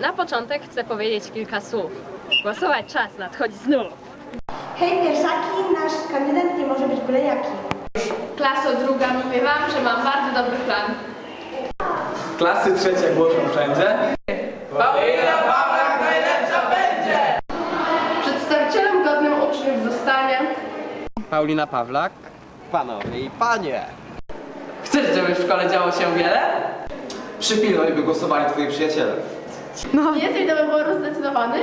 Na początek chcę powiedzieć kilka słów. Głosować czas, nadchodzi znów. Hej pierwszaki, nasz kandydat nie może być byle jaki. Klaso druga, mówię wam, że mam bardzo dobry plan. Klasy trzecie głoszą wszędzie. Przedstawicielem godnym uczniów zostanie... Paulina Pawlak. Panowie i panie. Chcesz, żeby w szkole działo się wiele? Przypilnuj, by głosowali twoi przyjaciele. Jesteś do wyboru zdecydowany?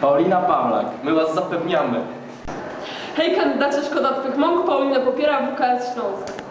Paulina Pawlak, my was zapewniamy. Hej kandydacie Szkoda Twych Mąk, Paulina popiera WKS Śląsk.